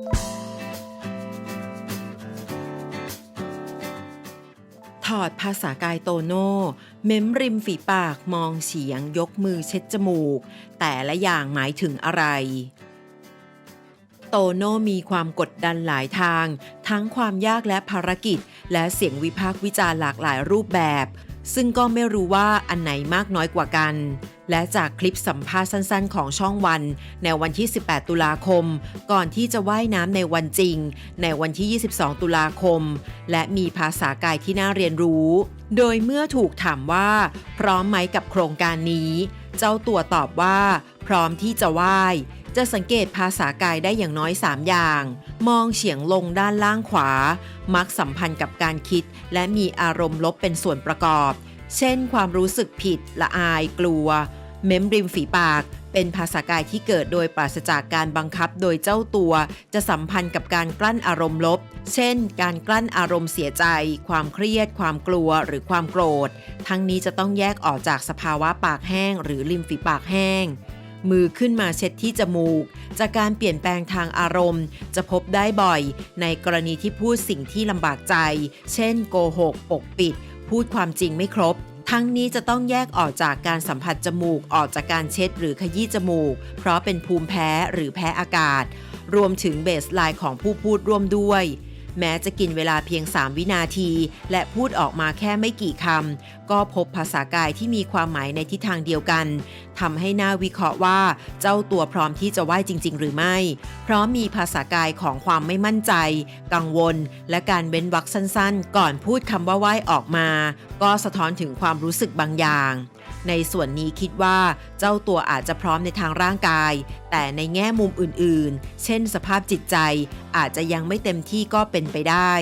ถอดภาษากายโตโน่ เม้มริมฝีปากมองเฉียงยกมือเช็ดจมูก แต่ละอย่างหมายถึงอะไร โตโน่มีความกดดันหลายทาง ทั้งความยากและภารกิจ และเสียงวิพากษ์วิจารณ์หลากหลายรูปแบบ ซึ่งก็ไม่รู้ว่าอันไหนมากน้อยกว่ากัน และจากคลิปสัมภาษณ์สั้นๆ ของช่องวัน ในวันที่ 18 ตุลาคม ก่อนที่จะว่ายน้ำในวันจริง ในวันที่ 22 ตุลาคม และมีภาษากายที่น่าเรียนรู้ โดยเมื่อถูกถามว่า พร้อมไหมกับโครงการนี้ เจ้าตัวตอบว่า พร้อมที่จะว่าย จะสังเกตภาษากายได้อย่างน้อย 3 อย่าง มองเฉียงลงด้านล่างขวา มักสัมพันธ์กับการคิด และมีอารมณ์ลบเป็นส่วนประกอบ เช่น ความรู้สึกผิด ละอาย กลัว เม้มริมฝีปาก เป็นภาษากายที่เกิดโดยปราศจากการบังคับโดยเจ้าตัว จะสัมพันธ์กับการกลั้นอารมณ์ลบ เช่น การกลั้นอารมณ์เสียใจ ความเครียด ความกลัว หรือความโกรธ ทั้งนี้จะต้องแยกออกจากสภาวะปากแห้ง หรือริมฝีปากแห้ง มือขึ้นมาเช็ดที่จมูก จากการเปลี่ยนแปลงทางอารมณ์ จะพบได้บ่อย ในกรณีที่พูดสิ่งที่ลำบากใจ เช่นโกหกปกปิด พูดความจริงไม่ครบ ทั้งนี้จะต้องแยกออกจากการสัมผัสจมูกออกจากการเช็ดหรือขยี้จมูก เพราะเป็นภูมิแพ้หรือแพ้อากาศ รวมถึงเบสไลน์ของผู้พูดร่วมด้วย แม้จะกินเวลาเพียง 3 วินาที และพูดออกมาแค่ไม่กี่คำ ก็พบภาษากายที่มีความหมายในทิศทางเดียวกันทำให้น่าวิเคราะห์ว่า เจ้าตัวพร้อมที่จะไหว้จริง ๆ หรือไม่ เพราะมีภาษากายของความไม่มั่นใจ กังวล และการเว้นวรรคสั้นๆ ก่อนพูดคำว่าไหว้ออกมา ก็สะท้อนถึงความรู้สึกบางอย่าง ในส่วนนี้คิดว่าเจ้าตัวอาจจะพร้อมในทางร่างกาย แต่ในแง่มุมอื่นๆ เช่นสภาพจิตใจอาจจะยังไม่เต็มที่ก็เป็นไปได้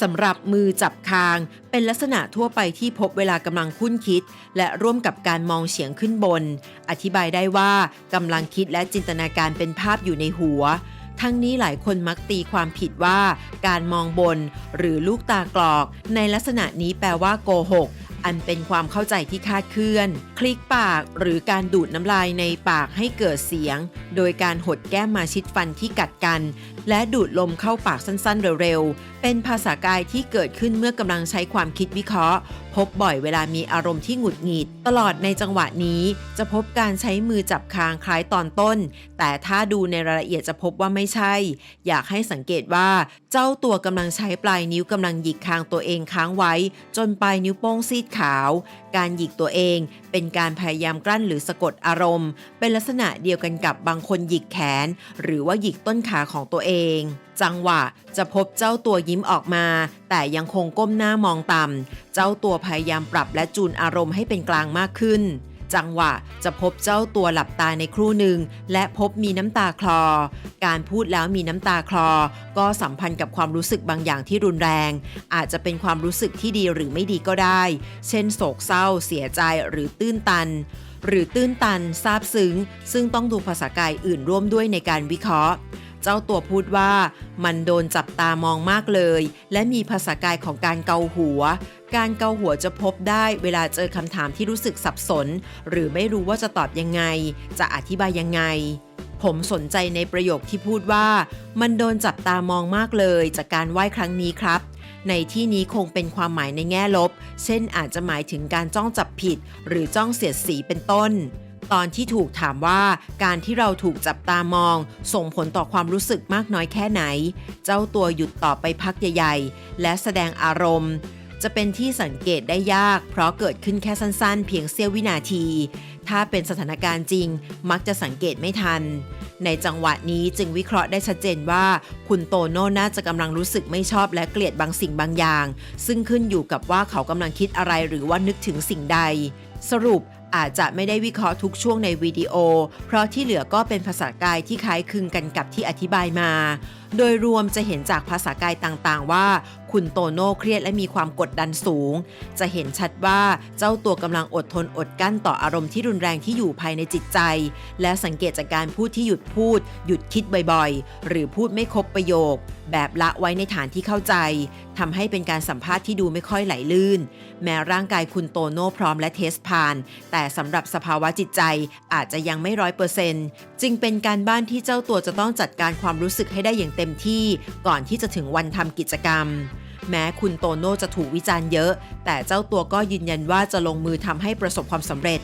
สำหรับมือจับคาง เป็นลักษณะทั่วไปที่พบเวลากำลังคุ้นคิด และร่วมกับการมองเฉียงขึ้นบน อธิบายได้ว่ากำลังคิดและจินตนาการเป็นภาพอยู่ในหัว ทั้งนี้หลายคนมักตีความผิดว่า การมองบน หรือลูกตากรอก ในลักษณะนี้แปลว่าโกหก อันเป็นความเข้าใจที่คาดเคลื่อน คลิกปากหรือการดูดน้ำลายในปากให้เกิดเสียง โดยการหดแก้มมาชิดฟันที่กัดกัน และดูดลมเข้าปากสั้นๆ เร็วๆ เป็นภาษากายที่เกิดขึ้นเมื่อกำลังใช้ความคิดวิเคราะห์ พบบ่อยเวลามีอารมณ์ที่หงุดหงิด ตลอดในจังหวะนี้จะพบการใช้มือจับคางคล้ายตอนต้น แต่ถ้าดูในรายละเอียดจะพบว่าไม่ใช่ อยากให้สังเกตว่า เจ้าตัวกำลังใช้ปลายนิ้วกำลังหยิกคางตัวเองค้างไว้ จนปลายนิ้วโป้งซีดขาว การหยิกตัวเองเป็นการพยายามกลั้นหรือสะกดอารมณ์ เป็นลักษณะเดียวกันกับบางคนหยิกแขน หรือว่าหยิกต้นขาของตัวเองง จังหวะจะพบเจ้าตัวยิ้มออกมา แต่ยังคงก้มหน้ามองต่ำ เจ้าตัวพยายามปรับและจูนอารมณ์ให้เป็นกลางมากขึ้น จังหวะจะพบเจ้าตัวหลับตาในครู่หนึ่ง และพบมีน้ำตาคลอ การพูดแล้วมีน้ำตาคลอ ก็สัมพันธ์กับความรู้สึกบางอย่างที่รุนแรง อาจจะเป็นความรู้สึกที่ดีหรือไม่ดีก็ได้ เช่น โศกเศร้า เสียใจหรือตื้นตันหรือตื้นตันซาบซึ้ง ซึ่งต้องดูภาษากายอื่นร่วมด้วยในการวิเคราะห์ เจ้าตัวพูดว่ามันโดนจับตามองมากเลย และมีภาษากายของการเกาหัว การเกาหัวจะพบได้เวลาเจอคำถามที่รู้สึกสับสน หรือไม่รู้ว่าจะตอบยังไง จะอธิบายยังไง ผมสนใจในประโยคที่พูดว่า มันโดนจับตามองมากเลยจากการไหว้ครั้งนี้ครับในที่นี้คงเป็นความหมายในแง่ลบ เช่นอาจจะหมายถึงการจ้องจับผิด หรือจ้องเสียดสีเป็นต้น ตอนที่ถูกถามว่าการที่เราถูกจับตามอง ส่งผลต่อความรู้สึกมากน้อยแค่ไหน เจ้าตัวหยุดตอบไปพักใหญ่ๆ และแสดงอารมณ์ จะเป็นที่สังเกตได้ยาก เพราะเกิดขึ้นแค่สั้นๆ เพียงเสี้ยววินาที ถ้าเป็นสถานการณ์จริง มักจะสังเกตไม่ทัน ในจังหวะนี้จึงวิเคราะห์ได้ชัดเจนว่า คุณโตโน่น่าจะกำลังรู้สึกไม่ชอบและเกลียดบางสิ่งบางอย่าง ซึ่งขึ้นอยู่กับว่าเขากำลังคิดอะไรหรือว่านึกถึงสิ่งใดสรุปอาจจะไม่ได้วิเคราะห์ทุกช่วงในวิดีโอ เพราะที่เหลือก็เป็นภาษากายที่คล้ายคลึงกันกับที่อธิบายมา โดยรวมจะเห็นจากภาษากายต่างๆ ว่า คุณโตโน่เครียดและมีความกดดันสูง จะเห็นชัดว่าเจ้าตัวกำลังอดทนอดกั้นต่ออารมณ์ที่รุนแรงที่อยู่ภายในจิตใจ และสังเกตจากการพูดที่หยุดพูด หยุดคิดบ่อยๆ หรือพูดไม่ครบประโยค แบบละไว้ในฐานที่เข้าใจทำให้เป็นการสัมภาษณ์ที่ดูไม่ค่อยไหลลื่น แม้ร่างกายคุณโตโน่พร้อมและเทสผ่าน แต่สำหรับสภาวะจิตใจอาจจะยังไม่ร้อยเปอร์เซนต์จึงเป็นการบ้านที่เจ้าตัวจะต้องจัดการความรู้สึกให้ได้อย่างเต็มที่ ก่อนที่จะถึงวันทำกิจกรรมแม้คุณโตโน่จะถูกวิจารณ์เยอะ แต่เจ้าตัวก็ยืนยันว่าจะลงมือทำให้ประสบความสำเร็จ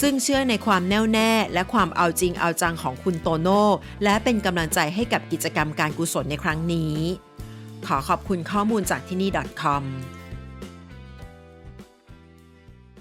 ซึ่งเชื่อในความแน่วแน่และความเอาจริงเอาจังของคุณโตโน่ และเป็นกำลังใจให้กับกิจกรรมการกุศลในครั้งนี้ ขอขอบคุณข้อมูลจากที่นี่ .com